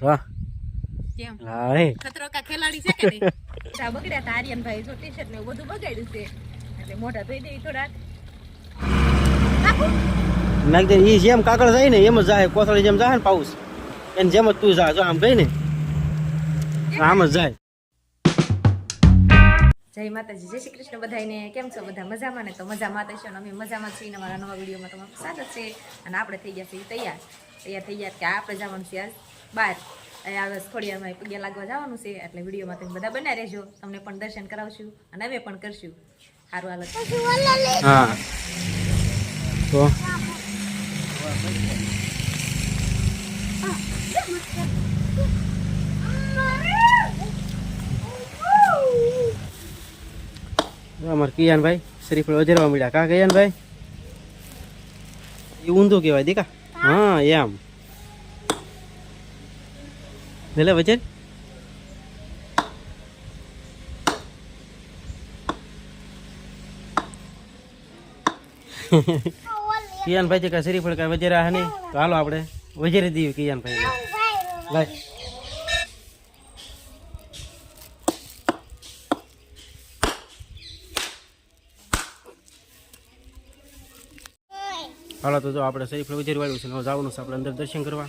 જો કેમ? લારે ખતરો કા ખેલાડી છે કે નહીં? આ બગડ્યા હતા આર્યનભાઈ જો ટી શર્ટ ને બધું બગાડ્યું છે. એટલે મોઢા ધોઈ દે થોડા નાખું? દે ઈ જેમ કાકડ જાય ને એમ જ જાય. કોથળી જેમ જાય ને પાઉસ. એને જેમ જ તું જા જો આમ ગઈ ને આમ જ જાય. જય માતાજી જય શ્રી કૃષ્ણ બધાને કેમ છો બધા? મજામાં ને? તો મજામાં તો છો અમે મજામાં છીએ અમારા નવા વિડીયોમાં તમારું સ્વાગત છે. અને આપણે થઈ ગયા છીએ તૈયાર. તૈયાર થઈ ગયા કે આપણે જવાનું છે આજ અહીંયા આવે થોડીવારમાં પગે લાગવા જવાનું છે એટલે વિડીયોમાં તમે બધા બન્યા રહેજો. તમને પણ દર્શન કરાવશું અને અમે પણ કરશું. સારું હાલત હા. તો? ભાઈ કિયાનભાઈ શ્રીફળ વધારવા મળ્યા કા કિયાનભાઈ? એ ઊંધું કહેવાય દીકા. હા એમ. ભલે વજન કિયાનભાઈ જે કા શ્રીફળ કાંઈ વજેરા હે નહીં તો હાલો આપણે વજેરી દઈએ કિયાનભાઈ લાઈ હાલો તો જો આપણે શરીફ વજેરી વાળ્યું છે જવાનું છે આપણે અંદર દર્શન કરવા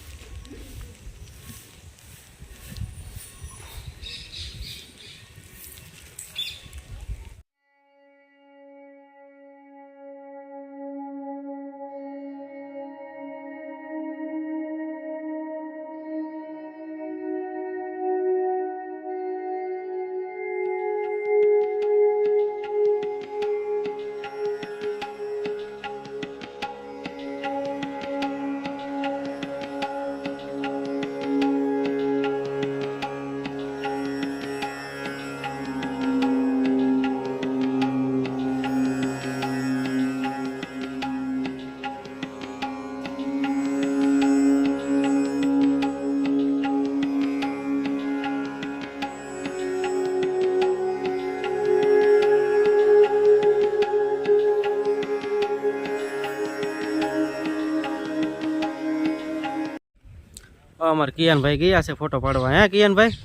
અમારે કિયાનભાઈ ગયા છે ફોટો પાડવા. હે કિયાનભાઈ?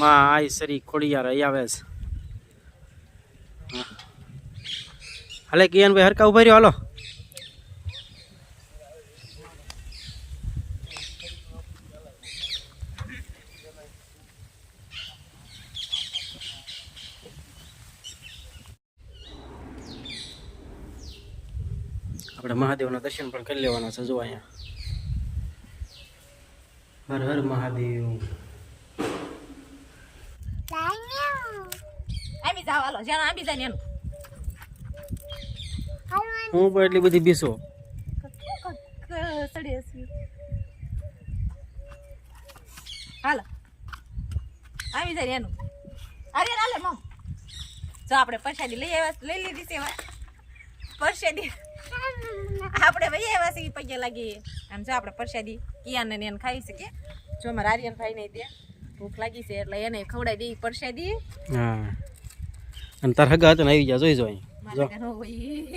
માં આઈ સરી ખોડિયાર અહીં આવે છે. હાલે કિયાનભાઈ, હરકા ઊભા રહ્યો, હાલો. આપણે મહાદેવના દર્શન પણ કરી લેવાના છે જો અહીંયા. હર હર મહાદેવ. હું પણ એટલી બધી બીસો. સડી હાલો. આવી જાય એનું. અરે હાલે મમ જો આપણે પરસાદી લઈ આવ્યા લઈ લીધી છે હવે. પરસાદી. આપણે ભાઈ આવ્યા છીએ પગે લાગી. આમ જો આપણે પરસાદી કિયાને ને એને ખાઈ શકીએ જો અમારે આર્યન ભાઈ ને ત્યાં ભૂખ લાગી છે એટલે એને ખવડાવી દઈ પરસાદી. હા. અને તાર હગા હતા ને આવી જા જોઈ જો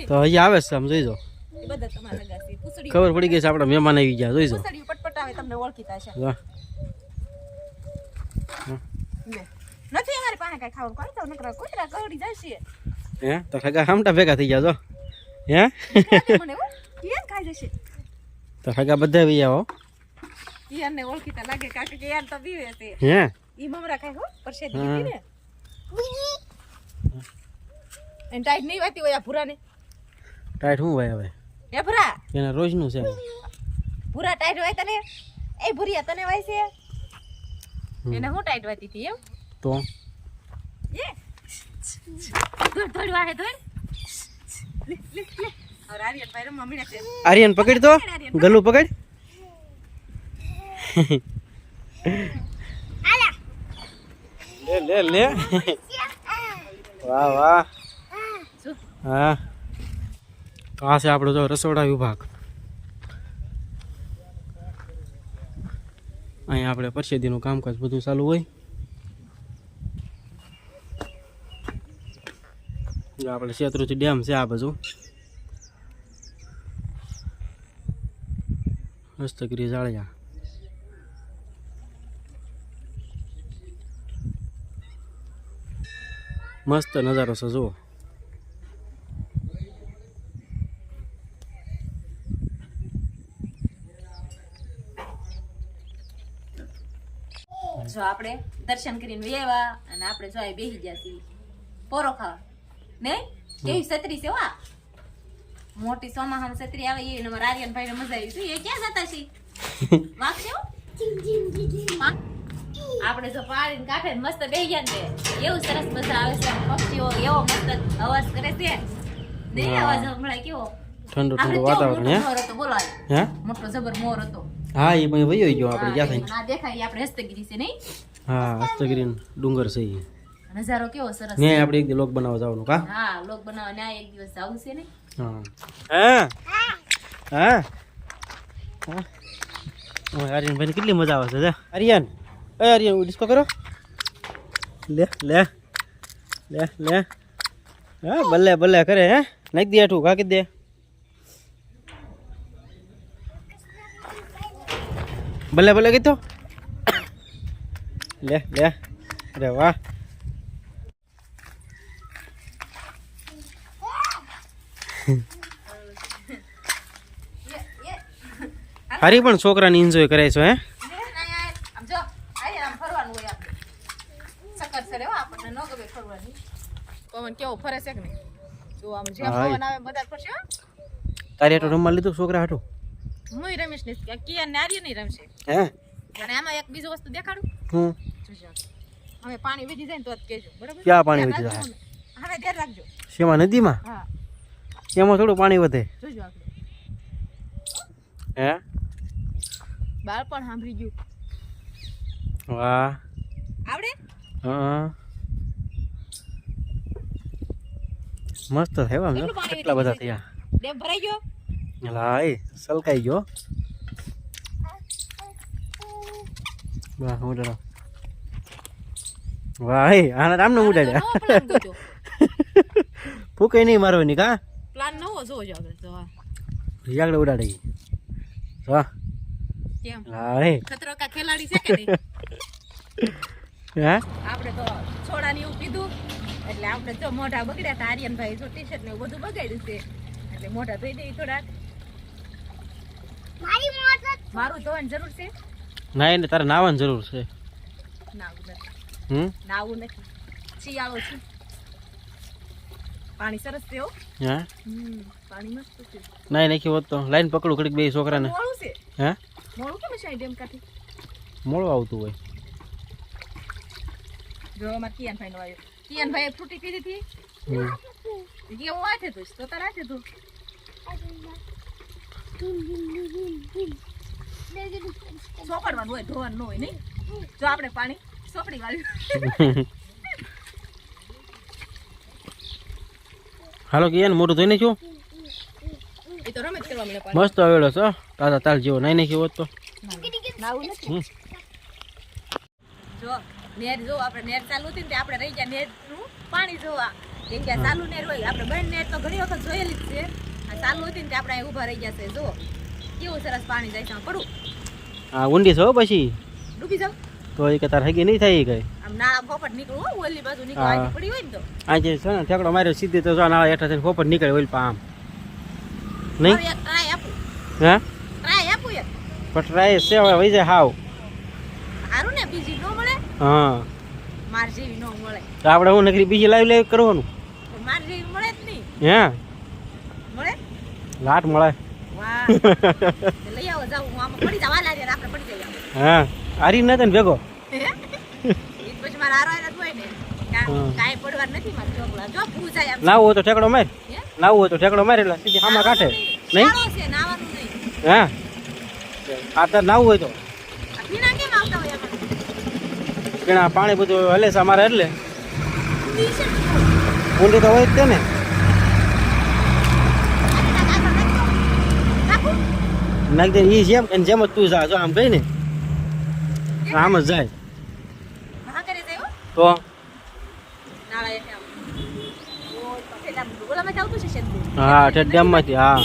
તો હજી આવે છે આમ જોઈ જો. ખબર પડી ગઈ છે આપણા મહેમાન આવી ગયા જોઈ જો. તમને ઓળખીતા છે નથી અમારી પાસે કઈ ખાવાનું. કોઈ તો નકરા કુતરા ગળી જશે હે? તો હગા હામટા ભેગા થઈ ગયા જો. હે? તાર હગા બધા આવી આવો. યાર ને ઓળખીતા લાગે કાકે કે યાર તો બીવે છે હે? ઈ મમરા ખાય હો પરસેદ. દીધી ને એન ટાઈટ નહીં વાતી હોય આ ભૂરાને ટાઈટ હું ભાઈ હવે? એ ભૂરા એના રોજનું છે. ભૂરા ટાઈટ વાય તને એ ભૂરિયા તને વાય છે એને હું ટાઈટ વાતી હતી એમ તો? એ ધોડ ધોડ વાહે આર્યન પકડ તો. ગલું પકડ. લે લે લે. વાહ વાહ. હા. તો આ છે આપણો જો રસોડા વિભાગ. અહીંયા આપણે પરસેદીનું કામકાજ બધું ચાલુ હોય. આપણે શેત્રુજી ડેમ છે આ બાજુ. હસ્તગીરી જાળિયા મસ્ત નજારો છે, જુઓ. જો આપણે દર્શન કરીને વેવા અને આપણે જો બેસી ગયા છીએ. પોરો ખાવા. ને? કેવી છત્રી છે વા મોટી સોમાહામ છત્રી આવે એ અને મારા આર્યનભાઈને મજા આવી છે એ ક્યાં જતા છે? વાગશે આપણે જો પાડીને કાંઠે મસ્ત બે ગયા ને એવું સરસ મજા આવે છે પક્ષીઓ એવો મસ્ત અવાજ કરે છે. ને અવાજ સંભળાય કેવો. ઠંડુ ઠંડુ વાતાવરણ હે? મોર હતો બોલો હે? મોટો જબર મોર હતો. હા એ ભાઈ વયો ગયો આપણે ગયા થઈ આ દેખાય આપણે હસ્તગીરી છે નહીં? હા હસ્તગીરી ડુંગર છે. નજારો કેવો સરસ ને આપણે એક લોક બનાવવા જવાનું કા? હા લોક બનાવવા ન્યા એક દિવસ જવું છે ને? હા. હા. હા. હા. આર્યનભાઈ કેટલી મજા આવે છે જા. આર્યન એ આર્યન ડિસ્કો કરો. લે લે. લે લે. હા ભલે ભલે કરે હે? નાખી દે હેઠું કાકી દે. ભલે ભલે કીધો લે લે. અરે વાહ હારી પણ છોકરાને એન્જોય કરે છે હે આમ જો આયા આમ ફરવાનું હોય આપણે સકર સરે હો આપણને ન ગમે ફરવાની પવન કેવો ફરે છે કે નહીં જો આમ જેમ પણ પવન આવે બધા ફરશે હો? તારે તો રમવા લીધું છોકરા હાટું? હું? રમેશ ને કિયા નારી નહીં રમશે હે? અને આમાં એક બીજું વસ્તુ દેખાડું હું હવે પાણી વીજી જાય ને તો જ કહેજો. બરાબર? ક્યાં પાણી હવે ધ્યાન રાખજો. શેમાં નદીમાં? હા. એમાં થોડું પાણી વધે. જોજો આપણે હે? બાળપણ સાંભળી ગયું. વાહ. આવડે? હા. મસ્ત થયા આમ. કેટલા બધા થયા? ડેમ ભરાઈ ગયો? લાય સલકાઈ ગયો. વાહ ઉડાડો વાહ એ આના રામને ઉડાડ્યા. ફૂકે નહીં મારવાની કા? પ્લાન નવો જોજો આપણે હા. આગળ ઉડાડી વાહ કેમ લાય ખતરો કા ખેલાડી છે કે નહીં હે આપણે તો છોડાને એવું કીધું એટલે આપણે જો મોઢા બગડ્યા હતા આર્યનભાઈ જો ટી શર્ટ ને એવું બધું બગાડ્યું છે એટલે મોઢા ધોઈ દઈ થોડાક મારું ધોવાની જરૂર છે ના એને તારે નાવાની જરૂર છે નાવું નથી હમ નાવું નથી શિયાળો છે પાણી સરસ છે હો. હા? પાણી મસ્ત છે. નાઈ નાખી હોત તો. લાઈન પકડું ઘડીક બે છોકરાને. મોળું છે? હે? મોળું કેમ છે ડેમ કાથી મોળું આવતું હોય. જો અમારે કિયાનભાઈ નો આવ્યો. કિયાનભાઈ ફ્રૂટી પીધી હતી. હમ. હું આથે તો તો તાર આથે તો સોપડવાનું હોય ધોવાનું ન હોય નહીં? જો આપણે પાણી સોપડી વાળ્યું. હાલો કે મોટું ધોઈ નાખ્યું? મસ્ત આવેલો છે. તાજા તાલ જેવો નાઈ નાખ્યો હોત તો. જો નેર જો આપણે નેર ચાલુ હતી ને આપણે રહી ગયા નેરનું પાણી જોવા. કેમ કે ચાલુ નેર હોય આપણે બંધ નેર તો ઘણી વખત જોયેલી જ છે. આ ચાલુ હતી ને આપણે ઊભા રહી ગયા છે. જો કેવું સરસ પાણી જાય છે પડું. હા ઊંડી છો હો પછી. ડૂબી જાવ. તો એ કે તાર હગી નહીં થાય ગઈ તો આજે છે ને ઠેકડો માર્યો સીધી તો જો નાળા હેઠા થઈને પોપટ નીકળે ઓલ પા આમ. નહીં? હે ટ્રાય પણ ટ્રાય છે હવે વહી જાય હાવ. સારું ને બીજી ન મળે? હા. માર જેવી ન મળે. તો આપણે હું નકરી બીજી લાવી લાવી કરવાનું? માર જેવી મળે જ નહીં. હે? મળે? લાટ મળે. વાહ. લઈ આવો જાવ હું આમાં પડી જવા લાગે આપણે પડી જઈએ હા. આરી ન ને ભેગો. હારો હારે જ હોય તો ઠેકડો માર? નાવું હોય તો ઠેકડો માર એટલે સીધી હામાં કાઢે નહીં. હા? આ તાર નાવું હોય તો. કેણા પાણી બધું હલે છે અમારે એટલે ઊંડી તો હોય જ તે ને. નાખો. દે. એ જેમ જેમ જ તું જા જો આમ કઈ ને આમ જ જાય. તો. હા ઠેઠ ડેમમાંથી હા.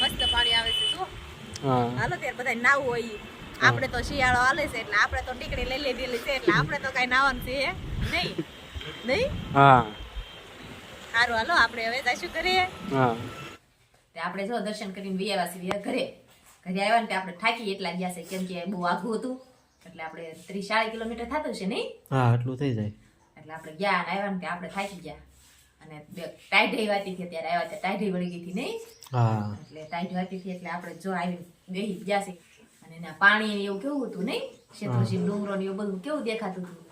મસ્ત પાણી આવે છે જો હા. હાલો ત્યારે બધા નાવું હોય. આપણે તો શિયાળો હાલે છે એટલે આપણે તો ટીકડી લઈ લીધેલી છે એટલે આપણે તો કઈ નાવાનું છે નહીં? નહીં? હા. સારું હાલો આપણે હવે શું કરીએ હા. આપણે જો દર્શન કરીને વી આવ્યા ઘરે. ઘરે આવ્યા ને આપણે થાકી એટલા ગયા છે કેમ કે બહુ આઘું હતું. એટલે આપણે ત્રીસ ચાળીસ કિલોમીટર થતું છે નહીં? હા એટલું થઈ જાય. એટલે આપણે ગયા અને આવ્યા ને આપણે થાકી ગયા. અને બે વાતી હતી ત્યારે આવ્યા ત્યાં ટાઈઢી વળી ગઈ હતી નહીં? એટલે ટાઈઢ વાતી હતી એટલે આપણે જો આવી બેહી ગયા છે. અને એના પાણી એવું કેવું હતું નહીં? શેત્રુજી ડુંગરો ને એવું બધું કેવું દેખાતું હતું?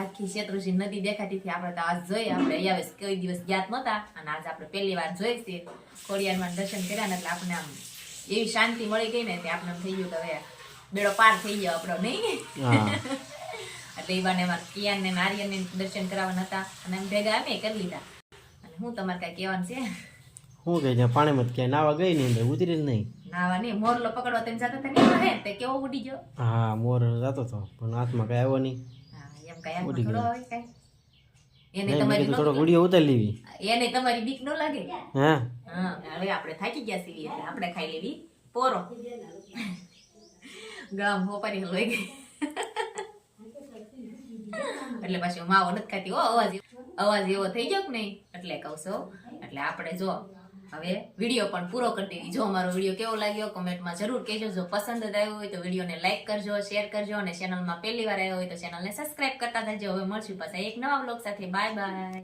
આખી શેત્રુજી નદી દેખાતી હતી. આપણે તો આજ જોઈએ આપણે અહીંયા કઈ દિવસ જ્ઞાત નહોતા. અને આજ આપણે પહેલી વાર જોઈ છે. ખોડિયારમાં દર્શન કર્યા ને એટલે આપણે આમ એવી શાંતિ મળી ગઈ ને તે આપણે થઈ ગયું કે હવે બેડો પાર થઈ ગયો આપણો નહીં એટલે એ બાને એમાં કિયાન ને નારિયન ને દર્શન કરાવવાના હતા અને એમ ભેગા અમે કરી લીધા. અને હું તમારે કાંઈ કહેવાનું છે? હું કહે છે પાણીમાં તો ક્યાંય નાવા ગઈ નહીં અંદર ઉતરી જ નહીં. નાવા નહીં મોરલો પકડવા તેમ જતા હતા કેવો હે તે કેવો ઉડી ગયો? હા મોર જતો હતો પણ હાથમાં કઈ આવ્યો નહીં. એમ કાંઈ ઉડી ગયો. હોય કાંઈ? એને તમારી થોડો ઉડી ઉતારી લેવી. એને તમારી બીક ન લાગે? હા. હા, હવે આપણે થાકી ગયા છીએ, એટલે આપણે ખાઈ લેવી. પોરો. ગામ હોપારી લોહી ગઈ. એટલે પાછી માવો નથી ખાતી, હો, અવાજ અવાજ એવો થઈ ગયો કે નહીં? એટલે કહું એટલે આપણે જો, હવે વીડિયો પણ પૂરો કરી દીધી જો અમારો વીડિયો કેવો લાગ્યો, કોમેન્ટમાં જરૂર કહેજો. જો પસંદ આવ્યો હોય તો વિડીયોને લાઈક કરજો, શેર કરજો અને ચેનલમાં પહેલી વાર આવ્યો હોય તો ચેનલને સબસ્ક્રાઇબ કરતા થજો હવે મળશું પાછા એક નવા બ્લોગ સાથે. Bye bye.